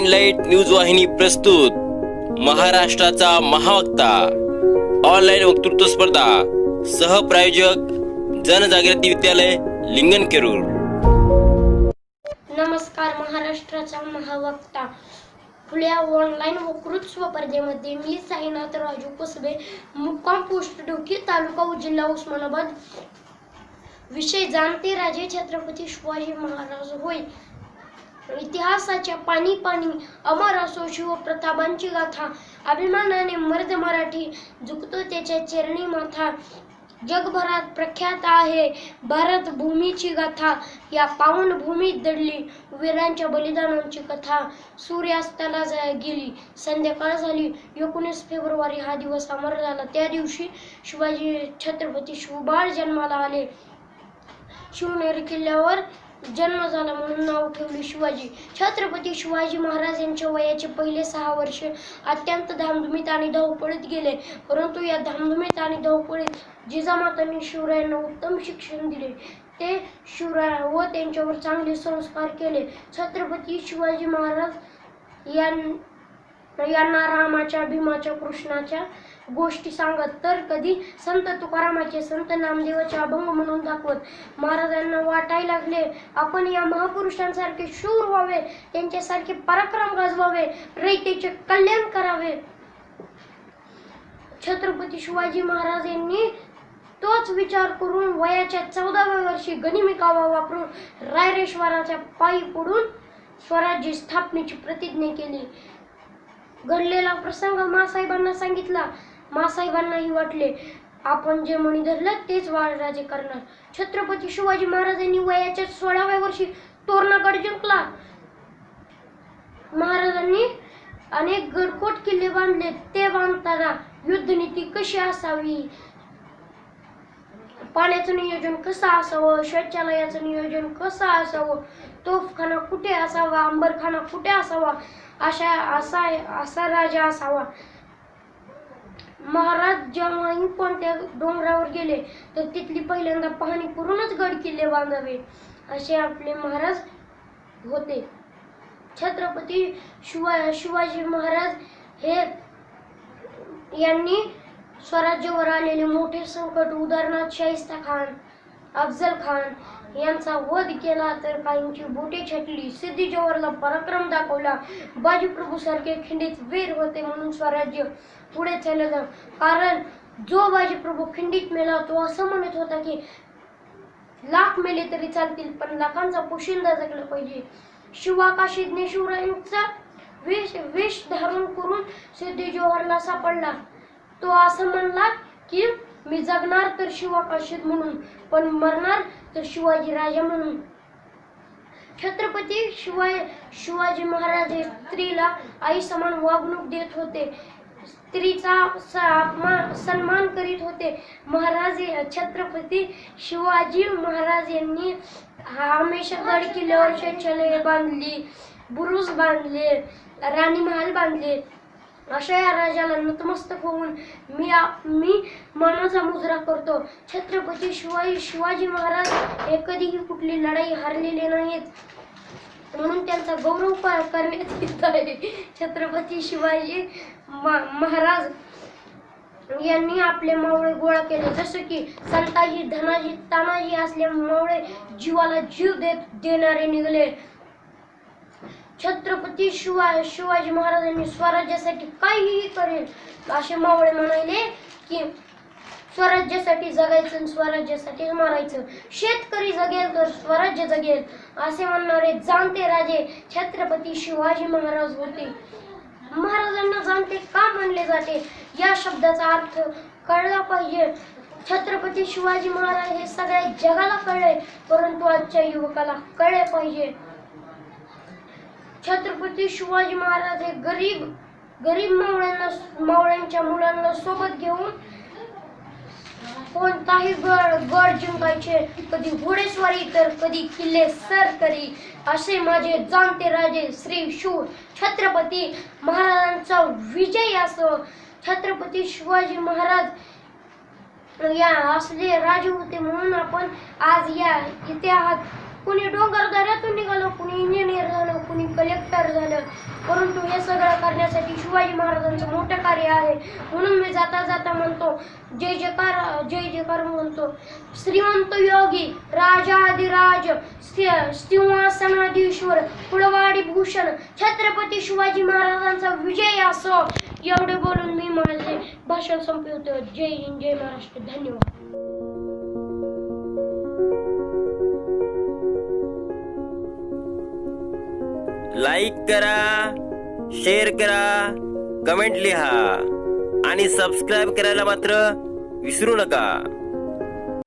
Mind light news वाहिनी प्रस्तुत. महाराष्ट्राचा महावक्ता. ऑनलाईन वक्तृत्व स्पर्धा. सहप्रायोजक जनजागृती विद्यालय लिंगन केरूर नमस्कार महाराष्ट्राचा महावक्ता. खुल्या ऑनलाईन वकृत स्पर्धेमध्ये मी साईनाथ राजू कसबे मुक्काम पोस्ट डोकी तालुका व जिल्हा उस्मानाबाद. विषय जाणते राजे छत्रपती शिवाजी महाराज होय. इतिहासाच्या पाणी पाणी अमर असो शिवप्रतापांची गाथा. अभिमानाने मर्द मराठी झुकतो त्याच्या चरणी माथा. जगभरात प्रख्यात आहे भारत भूमीची गाथा. या पावन भूमीत दडली वीरांच्या बलिदानांची कथा. सूर्यास्ताला जाय गेली संध्याकाळ झाली एकोणीस फेब्रुवारी हा दिवस अमर झाला. त्या दिवशी शिवाजी छत्रपती शिवबाळ जन्माला आले. शिवनेरी किल्ल्यावर जन्म झाला म्हणून नाव ठेवले शिवाजी. छत्रपती शिवाजी महाराज यांच्या वयाचे पहिले सहा वर्ष अत्यंत धामधुमीत आणि धावपळीत गेले. परंतु या धामधुमीत आणि धावपळीत जिजामातांनी शिवरायांना उत्तम शिक्षण दिले. ते शिवराय व त्यांच्यावर चांगले संस्कार केले. छत्रपती शिवाजी महाराज यां यांना रामाच्या भीमाच्या कृष्णाच्या गोष्टी सांगत. तर कधी संत तुकारामाचे संत नामदेवाचे अभंग म्हणून दाखवत. महाराजांना वाटायला लागले आपण या महापुरुषांसारखे शूर व्हावे त्यांच्यासारखे पराक्रम गाजवावे रयतेचे कल्याण करावे. छत्रपती शिवाजी महाराज यांनी तोच विचार करून वयाच्या चौदाव्या वर्षी गनिमी कावा वापरून रायरेश्वराच्या पायी पडून स्वराज्य स्थापनेची प्रतिज्ञा केली. घडलेला प्रसंग मासाहेबांना सांगितला मासाहेबांनाही वाटले. आपण जे मणी धरलं तेच वाळराजे करणार. छत्रपती शिवाजी महाराजांनी वयाच्या सोळाव्या वर्षी तोरणागड जिंकला. महाराजांनी अनेक गडकोट किल्ले बांधले. ते बांधताना युद्धनीती कशी असावी? पाण्याचं नियोजन कसं असावं? शौचालयाचं नियोजन कसं असावं? तोफखाना कुठे असावा? अंबरखाना कुठे असावा? अशा असा असा राजा असावा. महाराज जेव्हाही कोणत्या डोंगरावर गेले तर तिथली पहिल्यांदा पाहणी करूनच गड किल्ले बांधावे असे आपले महाराज होते. छत्रपती शिवा शिवाजी महाराज हे यांनी स्वराज्यावर आलेले मोठे संकट उदाहरणार्थ शाहिस्ता खान अफजल खान यांचा वध केला तर काहींची बोटे छटली. सिद्धी जोहरला पराक्रम दाखवला. बाजीप्रभू सारखे खिंडीत वीर होते म्हणून स्वराज्य पुढे चाललं. कारण जो बाजीप्रभू खिंडीत मेला तो असं म्हणत होता की लाख मेले तरी चालतील पण लाखांचा पोशिंदा जगला पाहिजे. शिवाकाशी शिवरायांचा वेश विष धारण करून सिद्धी जोहरला सापडला. तो असं म्हणला की मी जगणार तर शिवाकाशीत म्हणून पण मरणार तर शिवाजी राजा म्हणून. छत्रपती शिवाय शिवाजी महाराज हे स्त्रीला आई समान वागणूक देत होते. स्त्रीचा अपमान सन्मान करीत होते. महाराज छत्रपती शिवाजी महाराज यांनी हमेशा गड किल्ल्यावर शौचालय बांधली बुरुज बांधले राणी महाल बांधले. अशा या राजाला नतमस्तक होऊन मी मी मनाचा मुजरा करतो. छत्रपती शिवाजी शिवाजी महाराज हे कधीही कुठली लढाई हारलेले नाहीत. म्हणून त्यांचा गौरव करण्यात येत आहे. छत्रपती शिवाजी महाराज यांनी आपले मावळे गोळा केले. जसं की संताजी धनाजी तानाजी असले मावळे जीवाला जीव देत देणारे निघले. छत्रपती शिवा शिवाजी महाराजांनी स्वराज्यासाठी काहीही करेल असे मावळे म्हणाले की स्वराज्यासाठी जगायचं आणि स्वराज्यासाठी मारायचं. शेतकरी जगेल तर स्वराज्य जगेल असे म्हणणारे जाणते राजे छत्रपती शिवाजी महाराज होते. महाराजांना जाणते का म्हणले जाते? या शब्दाचा अर्थ कळला पाहिजे. छत्रपती शिवाजी महाराज हे सगळ्या जगाला कळले परंतु आजच्या युवकाला कळले पाहिजे. छत्रपती शिवाजी महाराज हे गरीब गरीब मावळ्यांना मावळ्यांच्या मुलांना सोबत घेऊन कोणताही गड गड जिंकायचे कधी घोडेस्वारी तर कधी किल्ले सर करी असे माझे जाणते राजे श्री शिव छत्रपती महाराजांचा विजय असो. छत्रपती शिवाजी महाराज या असले राजे होते म्हणून आपण आज या इतिहास कुणी डोंगर दऱ्यातून निघालं कुणी इंजिनियर झालं कुणी कलेक्टर झालं. परंतु हे सगळं करण्यासाठी शिवाजी महाराजांचं मोठं कार्य आहे. म्हणून मी जाता जाता म्हणतो जय जयकार जय जयकार म्हणतो. श्रीमंत योगी राजाधिराज स्थि- सिंहासनाधीश्वर कुळवाडी भूषण छत्रपती शिवाजी महाराजांचा विजय असो. एवढे बोलून मी माझे भाषण संपवतो. जय हिंद जय महाराष्ट्र. धन्यवाद. लाईक करा शेअर करा कमेंट लिहा आणि सबस्क्राईब करायला मात्र विसरू नका.